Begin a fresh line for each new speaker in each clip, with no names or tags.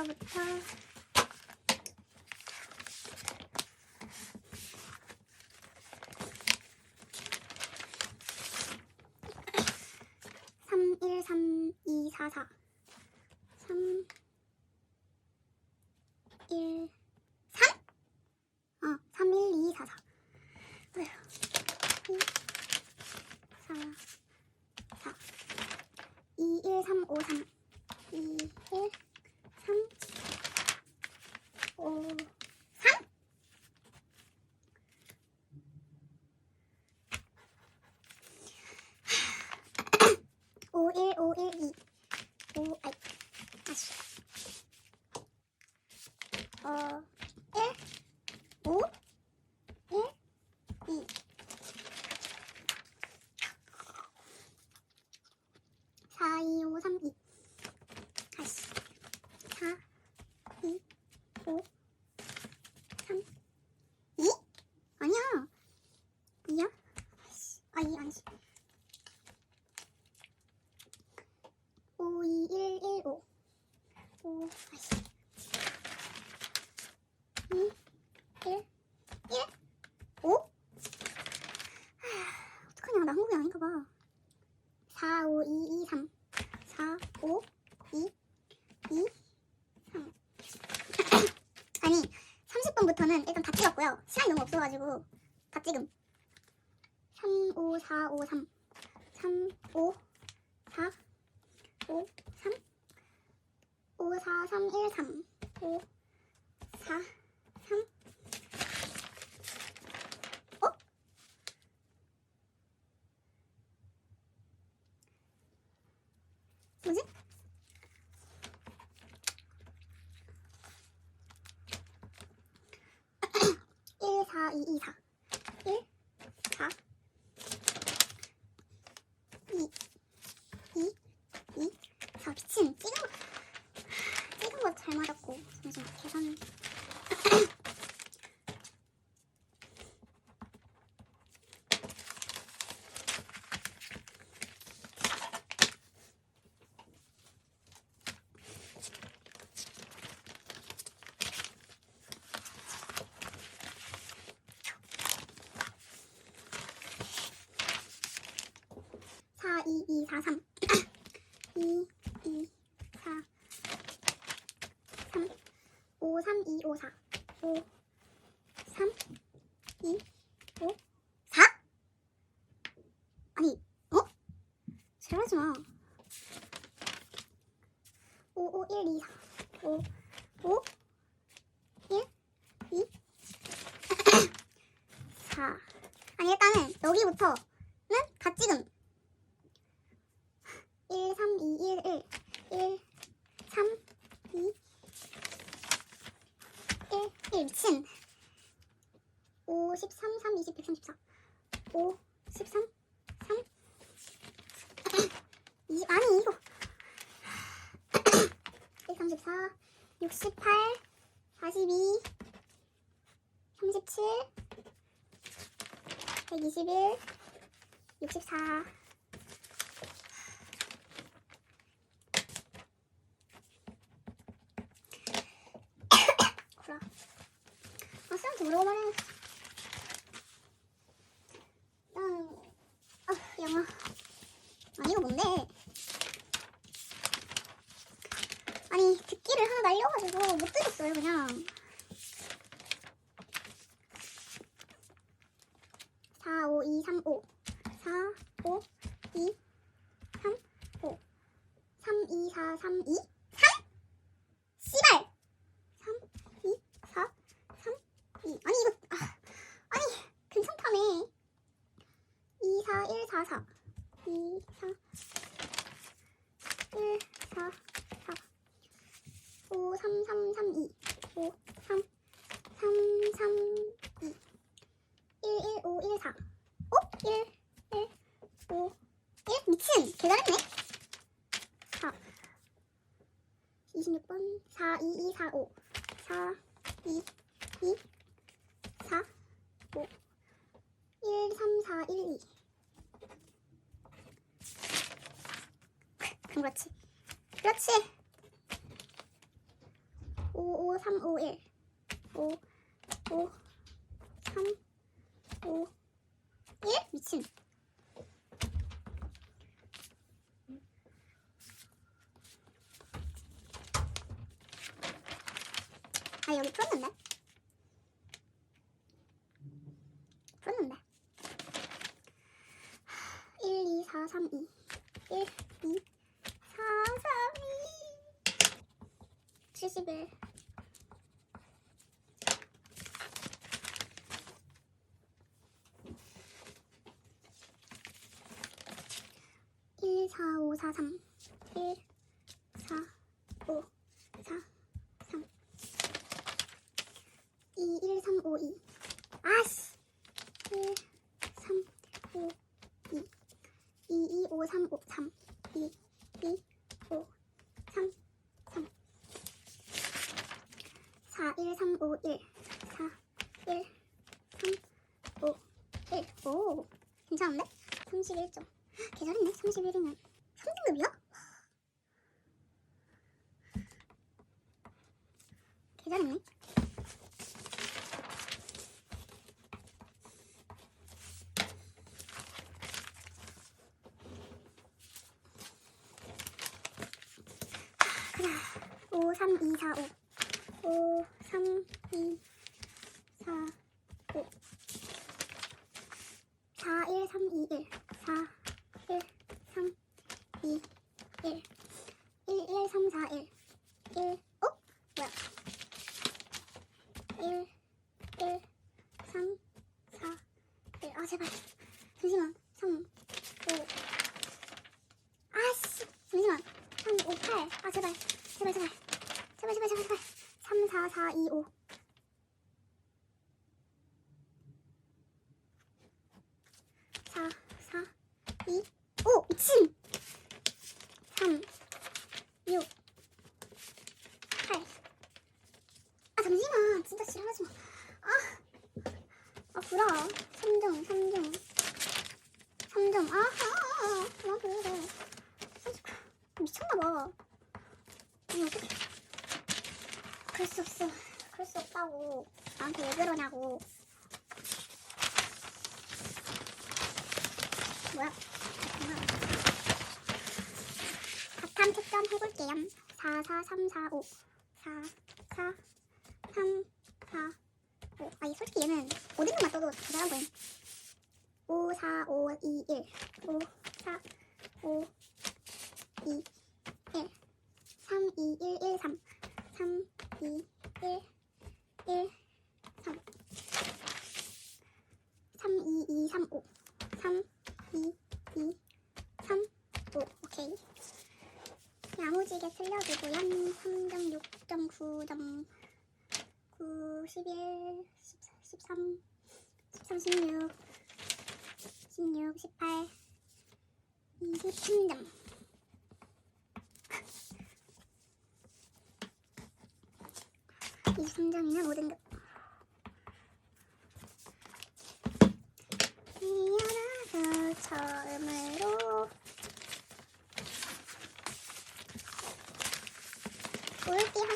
이거부터 삼일삼이사사 삼일 삼? 어, 삼일이사사 어휴. 이, 사, 사. 이, 일, 삼, 오, 삼. 이, 일, 삼, 오, 삼? 오, 일, 오, 일, 이. 오, 아이, 아씨. 어, 일, 오, 일, 이. 사, 이, 오, 삼, 이. 아씨. 사, 이, 오, 삼, 이? 아니야. 이야? 아씨. 아, 이 아니지. 오, 이, 일, 일, 오. 일, 일, 오? 하, 어떡하냐. 나 한국이 아닌가 봐. 4, 5, 2, 2, 3. 4, 5, 2, 2, 3. 아니, 30분부터는 일단 다 찍었고요. 시간이 너무 없어가지고 다 찍음. 3, 5, 4, 5, 3. 3, 5, 4, 5, 3. 5, 4, 3, 1, 3. 5, 4, 3. 어? 뭐지? 일, 사, 이, 이, 사. 4, 2, 2, 4, 3 2, 2, 4 3 5, 3, 2, 5, 4 5, 3, 2, 5, 4 아니, 어? 잘하지 마. 5, 5, 1, 2, 4 5, 5, 1, 2, 4 아니 일단은 여기부터는 갓 찍은 1, 3, 2, 1, 1, 1, 3, 2, 1, 1, 미친. 5, 13, 3, 20, 134. 5, 13, 3, 20, 아니, 이거. 134, 68, 42, 37, 121, 64. 구라. 아, 쌤한테 물어보면 난, 아, 영아. 아, 이거 뭔데? 아니, 듣기를 하나 날려가지고 못 들었어요, 그냥. 4, 5, 2, 3, 5. 4, 5, 2, 3, 5. 3, 2, 4, 3, 2, 3? 씨발! 3, 2, 4, 3, 2. 아니, 이거, 아, 아니, 괜찮다며. 2, 4, 1, 4, 4. 2, 4, 1, 4, 4. 5, 3, 3, 3, 2. 5, 3, 3, 3, 2. 1, 1, 5, 1, 4. 어? 1, 1, 5, 1? 미친! 개 잘했네? 4. 26번 4, 2, 2, 4, 5 4, 2, 2, 4, 5 1, 3, 4, 1, 2 그렇지 그렇지 5, 5, 3, 5, 1. 5, 5, 3, 5, 1? 미친. 아, 여기 풀었는데? 풀었는데. 1, 2, 4, 3, 2. 1, 71 1, 4, 5, 4, 3 1, 4, 5, 4, 3 2, 1, 3, 5, 2 4, 1, 3, 5, 1 4, 1, 3, 5, 1 오, 괜찮은데? 31점. 개잘했네 31이면 3등급이야? 개잘했네 3, 2, 4, 5 5, 3, 2, 4, 5. 4, 1, 3, 2, 1. 4, 1, 3, 2, 1. 1, 1, 3, 4, 1. 1, 어? 뭐야? 1, 1, 3, 4, 1. 아, 제발. 잠시만. 3, 5. 아씨. 잠시만. 3, 5, 8. 아, 제발. 제발, 제발. 제발, 제발, 제발, 제발. 3, 4, 4, 2, 5. 4, 4, 2, 5. 미친! 3, 6, 8. 아, 잠시만. 진짜 지랄하지 마. 아, 아, 구라. 3점, 3점. 3점. 아, 아, 아, 아. 나 그래. 미쳤나봐. 아니, 어떡해. 그럴 수 없어. 그럴 수 없다고. 나한테 왜 그러냐고. 뭐야? 바탕 특전 해볼게요. 4, 4, 3, 4, 5. 4, 4, 3, 4, 5. 아니, 솔직히 얘는 모든 것만 써도 잘하고 있 5, 4, 5, 2, 1. 5, 4, 5, 2, 1. 3, 2, 1, 1, 3. 3, 2, 1, 1, 3. 3, 2, 2, 3, 5. 3, 2, 2, 3, 5. 오케이. 야무지게 틀려주고요. 3점, 6점, 9점, 9, 11, 14, 13, 13, 16, 16, 18, 23점. 이 3점이면 5등급. 태어나서 처음으로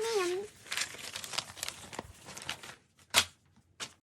そう。